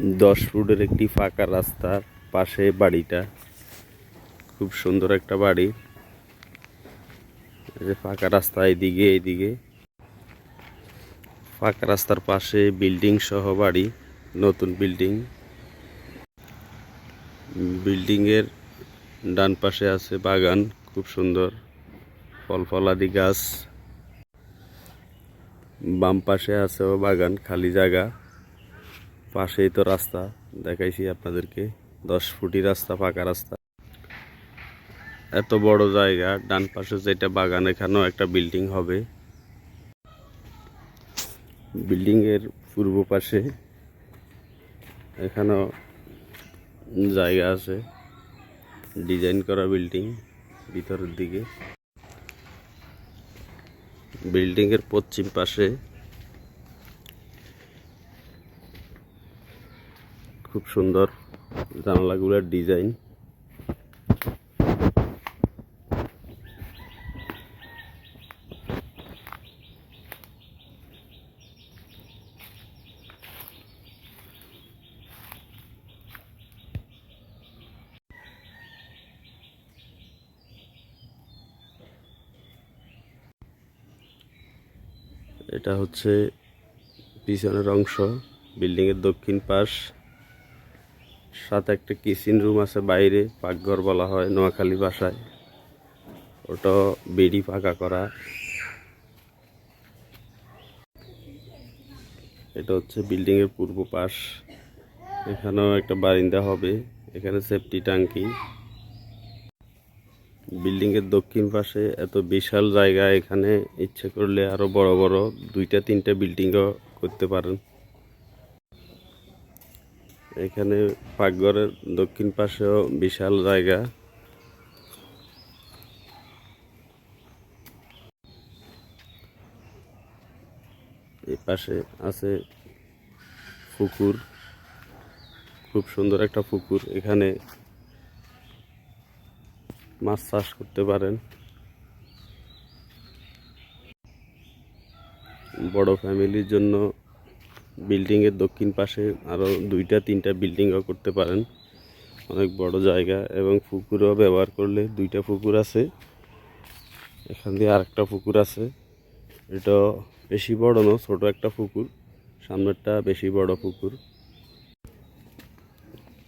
দশ ফুটের একটি ফাঁকা রাস্তার পাশে বাড়িটা। খুব সুন্দর একটা বাড়ি। যে ফাঁকা রাস্তা এদিকে এদিকে। ফাঁকা রাস্তার পাশে বিল্ডিং সহ বাড়ি, নতুন বিল্ডিং। বিল্ডিং এর ডান পাশে আছে বাগান, খুব সুন্দর। ফল ফলাদি গাছ। বাম পাশে আছেও বাগান, খালি জায়গা। পাশেই তো রাস্তা, দেখাইছি আপনাদেরকে। দশ ফুটি রাস্তা ফাঁকা রাস্তা। এত বড় জায়গা, ডান পাশে যেটা বাগান, এখানেও একটা বিল্ডিং হবে। বিল্ডিং এর পূর্ব পাশে এখানেও জায়গা আছে। ডিজাইন করা বিল্ডিং ভিতরের দিকে। বিল্ডিং এর পশ্চিম পাশে খুব সুন্দর জানালাগুলোর ডিজাইন। এটা হচ্ছে পিছনের অংশ বিল্ডিংয়ের দক্ষিণ পাশ। সাথে একটা কিচেন রুম আছে বাইরে, পাকঘর বলা হয়, নোয়াখালী ভাষায়। ওটা বেডি পাকা করা। এটা হচ্ছে বিল্ডিং এর পূর্ব পাশ। এখানেও একটা বারিন্দা হবে, এখানে সেফটি ট্যাঙ্কি। বিল্ডিং এর দক্ষিণ পাশে এত বিশাল জায়গা, এখানে ইচ্ছে করলে আরও বড় বড় দুইটা তিনটা বিল্ডিংও করতে পারেন। এখানে পাকঘরের দক্ষিণ পাশেও বিশাল জায়গা। এই পাশে আছে পুকুর। খুব সুন্দর একটা পুকুর। এখানে মাছ চাষ করতে পারেন। বড় ফ্যামিলির জন্য বিল্ডিংয়ের দক্ষিণ পাশে আরও দুইটা, তিনটা বিল্ডিংও করতে পারেন। অনেক বড় জায়গা এবং পুকুরও ব্যবহার করলে দুইটা পুকুর আছে। এখান দিয়ে আরেকটা পুকুর আছে। এটা বেশি বড় না, ছোট একটা পুকুর। সামনেরটা বেশি বড় পুকুর।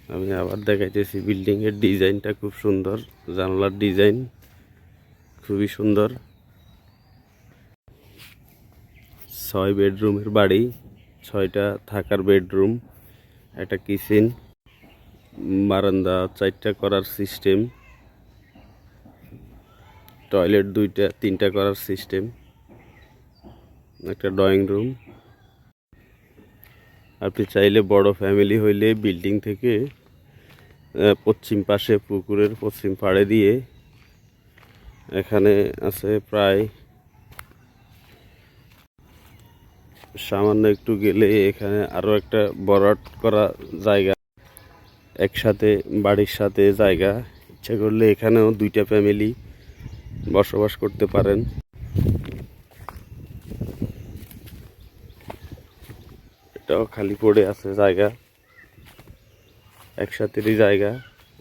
আমি আবার দেখাইতেছি বিল্ডিং এর ডিজাইনটা খুব সুন্দর। জানলার ডিজাইন খুবই সুন্দর। ছয় বেডরুমের বাড়ি। ছয়টা থাকার বেডরুম, একটা কিচেন, বারান্দা, চারটা করার সিস্টেম, টয়লেট দুইটা, তিনটা করার সিস্টেম, একটা ড্রয়িং রুম। আপনি চাইলে বড় ফ্যামিলি হইলে বিল্ডিং থেকে পশ্চিম পাশে পুকুরের পশ্চিম পাড়ে দিয়ে, এখানে আছে প্রায় সামান্য একটু গেলে এখানে আরও একটা বরাট করা জায়গা, একসাথে বাড়ির সাথে জায়গা। ইচ্ছা করলে এখানেও দুইটা ফ্যামিলি বসবাস করতে পারেন। এটাও খালি পড়ে আছে জায়গা, একসাথেরই জায়গা।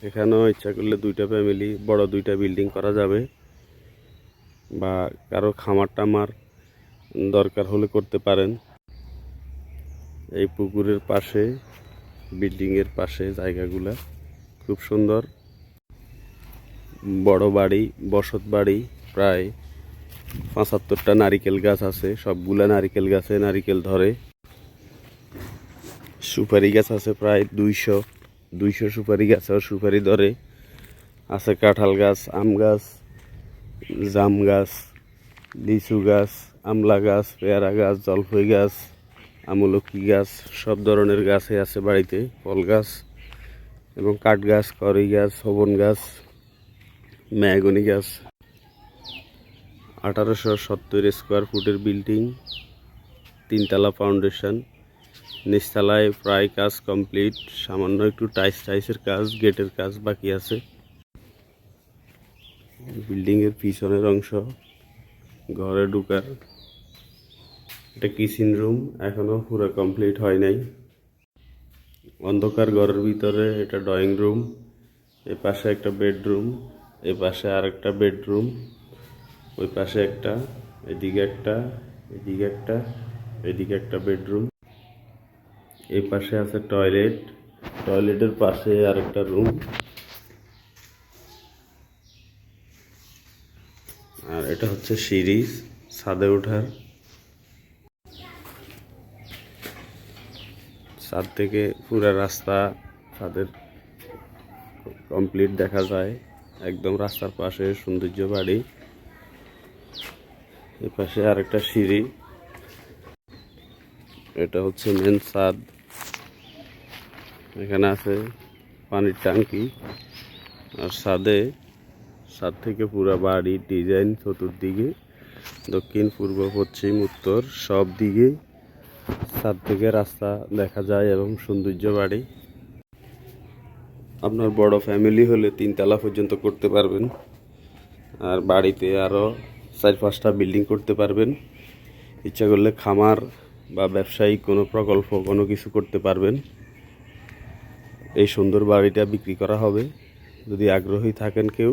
এখানেও ইচ্ছা করলে দুইটা ফ্যামিলি বড় দুইটা বিল্ডিং করা যাবে। বা কারও খামার টামার দরকার হলে করতে পারেন। এই পুকুরের পাশে বিল্ডিংয়ের পাশে জায়গাগুলা খুব সুন্দর। বড় বাড়ি, বসত বাড়ি, প্রায় পঁচাত্তরটা নারিকেল গাছ আছে, সবগুলা নারিকেল গাছে নারিকেল ধরে। সুপারি গাছ আছে প্রায় দুইশো দুইশো সুপারি গাছ আর সুপারি ধরে। আছে কাঁঠাল গাছ, আম গাছ, জাম গাছ, লিচু গাছ। আমলা গাছ, পেয়ারা গাছ, জলফই গাছ, আমলকি গাছ, সব ধরনের গাছে আছে বাড়িতে, ফল গাছ এবং কাঠ গাছ কড়ই গাছ হবন গাছ, ম্যাগনি গাছ। আঠারোশো সত্তর স্কোয়ার ফুটের বিল্ডিং তিনতলা ফাউন্ডেশন নিচতলায় প্রায় কাজ কমপ্লিট সামান্য একটু টাইস টাইসের কাজ গেটের কাজ বাকি আছে। বিল্ডিংয়ের পিছনের অংশ, ঘরে ঢুকার এটা কিচেন রুম এখনও পুরো কমপ্লিট হয় নাই। অন্ধকার ঘরের ভিতরে এটা ড্রয়িং রুম, এ পাশে একটা বেডরুম, এ পাশে আর একটা বেডরুম, ওই পাশে একটা, এদিকে একটা এদিকে একটা এদিকে একটা বেডরুম। এই পাশে আছে টয়লেট, টয়লেটের পাশে আর একটা রুম। আর এটা হচ্ছে সিঁড়ি ছাদে ওঠার। ছাদ থেকে পুরো রাস্তা ছাদের কমপ্লিট দেখা যায়। একদম রাস্তার পাশে সৌন্দর্য বাড়ি। এ পাশে আরেকটা সিঁড়ি। এটা হচ্ছে মেন ছাদ এখানে আছে পানির ট্যাঙ্কি। আর ছাদে ছাদ থেকে পুরো বাড়ি ডিজাইন চতুর্দিকে। দক্ষিণ, পূর্ব, পশ্চিম, উত্তর সব দিকে। ছাদ থেকে রাস্তা দেখা যায় এবং সৌন্দর্য বাড়ি। আপনার বড় ফ্যামিলি হলে তিনতলা পর্যন্ত করতে পারবেন। আর বাড়িতে আরও চার পাঁচটা বিল্ডিং করতে পারবেন। ইচ্ছা করলে খামার বা ব্যবসায়িক কোনো প্রকল্প, কোনো কিছু করতে পারবেন। এই সুন্দর বাড়িটা বিক্রি করা হবে। যদি আগ্রহী থাকেন কেউ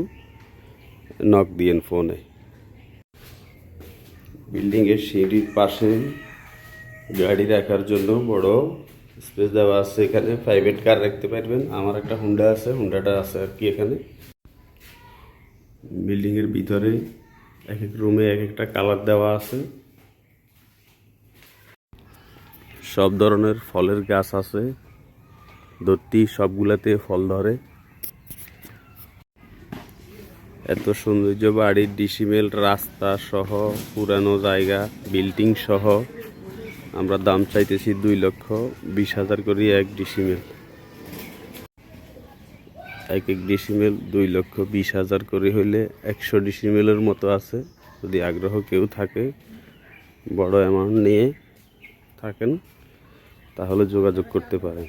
নক দিয়েন ফোনে বিল্ডিংয়ের সিঁড়ির পাশে গাড়ি রাখার জন্য বড় স্পেস দেওয়া আছে এখানে। প্রাইভেট কার রাখতে পারবেন। আমার একটা হুন্ডা আছে, হুন্ডাটা আছে আর কি এখানে। বিল্ডিংয়ের ভিতরে এক এক রুমে এক একটা কালার দেওয়া আছে। সব ধরনের ফলের গাছ আছে। ধরতি সবগুলাতে ফল ধরে। এত সৌন্দর্য বাড়ির ডিসিমেল রাস্তা সহ পুরানো জায়গা, বিল্ডিং সহ। আমরা দাম চাইতেছি দুই লক্ষ বিশ হাজার করে এক ডিসিমেল এক এক ডিসিমেল দুই লক্ষ বিশ হাজার করে হইলে একশো ডিসিমেলের মতো আছে। যদি আগ্রহ কেউ থাকে, বড় অ্যামাউন্ট নিয়ে থাকেন, তাহলে যোগাযোগ করতে পারেন।